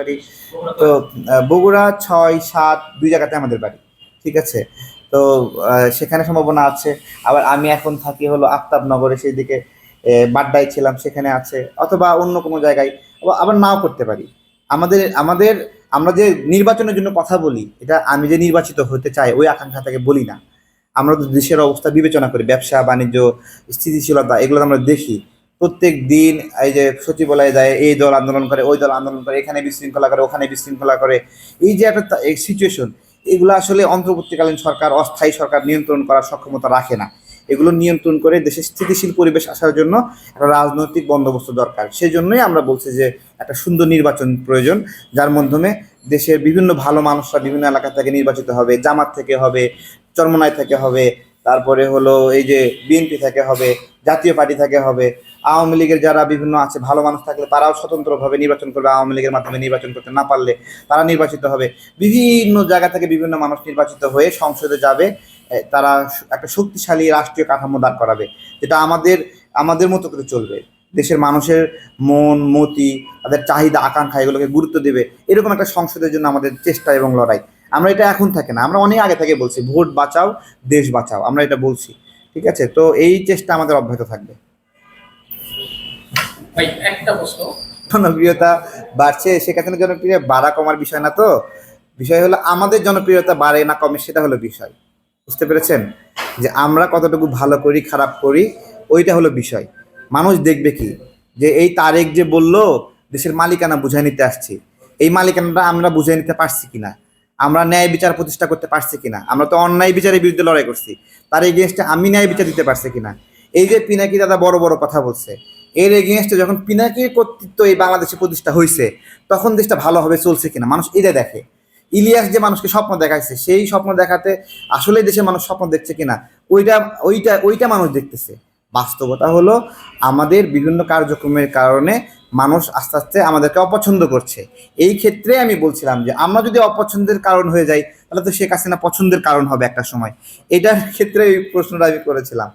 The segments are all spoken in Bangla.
পারি তো বগুড়া ছয় সাত দুই জায়গাতে আমাদের বাড়ি, ঠিক আছে? তো সেখানে সম্ভাবনা আছে। আবার আমি এখন থাকি হলো আফতাবনগরে, সেই দিকে বাড্ডায় ছিলাম, সেখানে আছে। অথবা অন্য কোনো জায়গায়। আবার- আবার নাও করতে পারি। আমাদের আমাদের, আমরা যে নির্বাচনের জন্য কথা বলি, এটা আমি যে নির্বাচিত হতে চাই, ওই আকাঙ্ক্ষা থেকে বলি না। আমরা তো দেশের অবস্থা বিবেচনা করি, ব্যবসা, বাণিজ্য, স্থিতিশীলতা, এগুলো আমরা দেখি। প্রত্যেক দিন এই যে সচিবালয়ে যায়, এই দল আন্দোলন করে, ওই দল আন্দোলন করে, এখানে বিশৃঙ্খলা করে, ওখানে বিশৃঙ্খলা করে। এই যে একটা সিচুয়েশন এগুলো আসলে অন্তর্বর্তীকালীন সরকার, অস্থায়ী সরকার নিয়ন্ত্রণ করার সক্ষমতা রাখে না। এগুলো নিয়ন্ত্রণ করে দেশে স্থিতিশীল পরিবেশ আসার জন্য একটা রাজনৈতিক বন্দোবস্ত দরকার। সেই জন্যই আমরা বলছি যে একটা সুন্দর নির্বাচন প্রয়োজন, যার মাধ্যমে দেশের বিভিন্ন ভালো মানুষরা বিভিন্ন এলাকা থেকে নির্বাচিত হবে, জামাত থেকে হবে, চরমনাই থেকে হবে, তারপরে হলো এই যে বিএনপি থেকে হবে, জাতীয় পার্টি থেকে হবে। আওয়ামী লীগের যারা বিভিন্ন আছে, ভালো মানুষ থাকলে তারাও স্বতন্ত্রভাবে নির্বাচন করবে, আওয়ামী লীগের মাধ্যমে নির্বাচন করতে না পারলে তারা নির্বাচিত হবে। বিভিন্ন জায়গা থেকে বিভিন্ন মানুষ নির্বাচিত হয়ে সংসদে যাবে তারা একটা শক্তিশালী রাষ্ট্রীয় কাঠামো দাঁড় করাবে, যেটা আমাদের আমাদের মতো করে চলবে। দেশের মানুষের মন, মতি, তাদের চাহিদা, আকাঙ্ক্ষা এগুলোকে গুরুত্ব দেবে। এরকম একটা সংসদের জন্য আমাদের চেষ্টা এবং লড়াই। আমরা এটা এখন থাকে না, আমরা অনেক আগে থেকে বলছি, ভোট বাঁচাও, দেশ বাঁচাও, আমরা এটা বলছি। ঠিক আছে? তো এই চেষ্টা আমাদের অব্যাহত থাকবে। জনপ্রিয়তা বাড়ছে সেখানে জনপ্রিয় বাড়া কমার বিষয় না তো? বিষয় হলো, আমাদের জনপ্রিয়তা বাড়ে না কমে, সেটা হলো বিষয়। বুঝতে পেরেছেন? যে আমরা কতটুকু ভালো করি, খারাপ করি, ওইটা হলো বিষয়। মানুষ দেখবে কি? যে এই তারেক যে বলল, দেশের মালিকানা বুঝাই নিতে আসছি। এই মালিকানাটা আমরা বুঝাই নিতে পারছি কিনা? আমরা ন্যায় বিচার প্রতিষ্ঠা করতে পারছি কিনা? আমরা তো অন্যায় বিচারের বিরুদ্ধে লড়াই করছি। তার এগেনস্টে আমি ন্যায় বিচার দিতে পারছি কিনা? এই যে পিনাকি দাদা বড় বড় কথা বলছে। এর এগেনস্টে যখন পিনাকির কর্তৃত্ব এই বাংলাদেশে প্রতিষ্ঠা হয়েছে তখন দেশটা ভালোভাবে চলছে কিনা? মানুষ এটা দেখে। ইলিয়াস যে মানুষকে স্বপ্ন দেখাইছে, সেই স্বপ্ন দেখাতে আসলে দেশের মানুষ স্বপ্ন দেখছে কিনা? ওইটা ওইটা ওইটা মানুষ দেখতেছে। বাস্তবতা হলো আমাদের বিভিন্ন কার্যক্রমের কারণে মানুষ আস্তে আস্তে আমাদেরকে অপছন্দ করছে। এই ক্ষেত্রে আমি বলছিলাম যে, আমরা যদি অপছন্দের কারণ হয়ে যাই, তাহলে তো শেখ হাসিনা পছন্দের কারণ হবে একটা সময়। এটার ক্ষেত্রে এই প্রশ্নটা আমি করেছিলাম।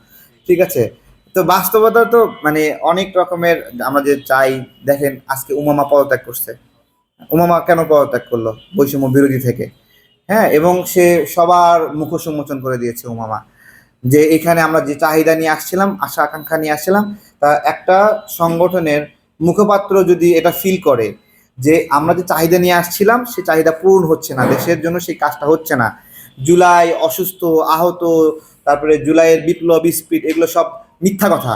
ঠিক আছে? তো বাস্তবতা তো মানে অনেক রকমের আমরা যে চাই, দেখেন আজকে উমামা পদত্যাগ করছে। উমামা কেন পদত্যাগ করল? বৈষম্য বিরোধী থেকে। হ্যাঁ এবং সে সবার মুখোশ উন্মোচন করে দিয়েছে উমামা। যে এখানে আমরা যে চাহিদা নিয়ে আসছিলাম, আশা আকাঙ্ক্ষা নিয়ে আসছিলাম, তা একটা সংগঠনের মুখপাত্র যদি এটা ফিল করে যে আমরা যে চাহিদা নিয়ে আসছিলাম, সে চাহিদা পূরণ হচ্ছে না, দেশের জন্য সেই কাজটা হচ্ছে না। জুলাই অসুস্থ, আহত, তারপরে জুলাইয়ের বিপ্লব, স্পিড, এগুলো সব মিথ্যা কথা।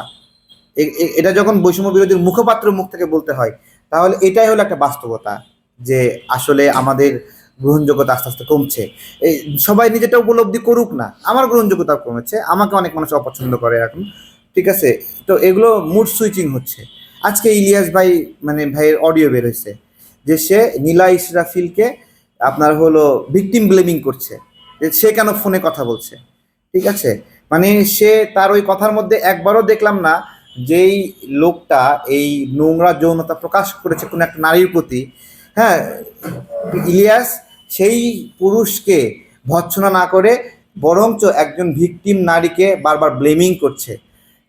এটা যখন বৈষম্য বিরোধীর মুখপাত্র মুখ থেকে বলতে হয়, তাহলে এটাই হলো একটা বাস্তবতা যে আসলে আমাদের গ্রহণযোগ্যতা আস্তে আস্তে কমছে। এই সবাই নিজেটা উপলব্ধি করুক না, আমার গ্রহণযোগ্যতা কমেছে, আমাকে অনেক মানুষ অপছন্দ করে এখন ঠিক আছে? তো এগুলো মুড সুইচিং হচ্ছে। আজকে ইলিয়াস ভাই মানে ভাইয়ের অডিও বের হয়েছে, যে সে নীলা ইসরাফিলকে আপনার হলো ভিকটিম ব্লেমিং করছে, যে সে কেন ফোনে কথা বলছে, ঠিক আছে? মানে সে তার ওই কথার মধ্যে একবারও দেখলাম না যেই লোকটা এই নোংরা যৌনতা প্রকাশ করেছে কোনো একটা নারীর প্রতি হ্যাঁ ইলিয়াস সেই পুরুষকে ভৎসনা না করে বরঞ্চ একজন ভিকটিম নারীকে বারবার ব্লেমিং করছে,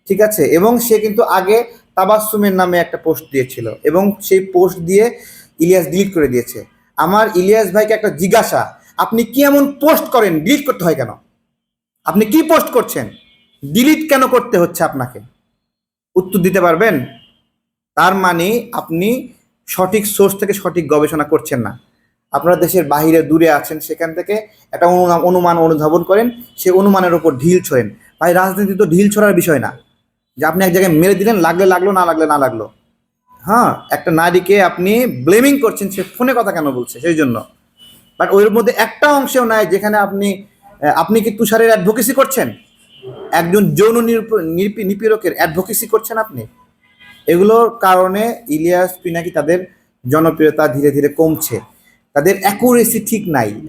ঠিক আছে? এবং সে কিন্তু আগে তাবাসুমের নামে একটা পোস্ট দিয়েছিল এবং সেই পোস্ট দিয়ে ইলিয়াস ডিলিট করে দিয়েছে। আমার ইলিয়াস ভাইকে একটা জিজ্ঞাসা, আপনি কি এমন পোস্ট করেন? ডিলিট করতে হয় কেন? আপনি কি পোস্ট করছেন? ডিলিট কেন করতে হচ্ছে আপনাকে? উত্তর দিতে পারবেন? তার মানে আপনি সঠিক সোর্স থেকে সঠিক গবেষণা করছেন না। আপনারা দেশের বাহিরে দূরে আছেন, সেখান থেকে একটা অনুমান অনুধাবন করেন, সে অনুমানের ওপর ঢিল ছোড়েন ভাই, রাজনীতি তো ঢিল ছোড়ার বিষয় না। যে আপনি এক জায়গায় মেরে দিলেন, লাগলে লাগল, না লাগলে না লাগল। হ্যাঁ একটা নারীকে আপনি ব্লেমিং করছেন, সে ফোনে কথা কেন বলছে? সেই জন্য। বাট ওর মধ্যে একটা অংশেও নাই, যেখানে আপনি আপনি কি তুষারের অ্যাডভোকেসি করছেন? একজন যৌন নিপীড়কের অ্যাডভোকেসি করছেন আপনি? এগুলোর কারণে ইলিয়াস পিনাকি তাদের জনপ্রিয়তা ধীরে ধীরে কমছে। তাদের অ্যাকুরেসি ঠিক নাই।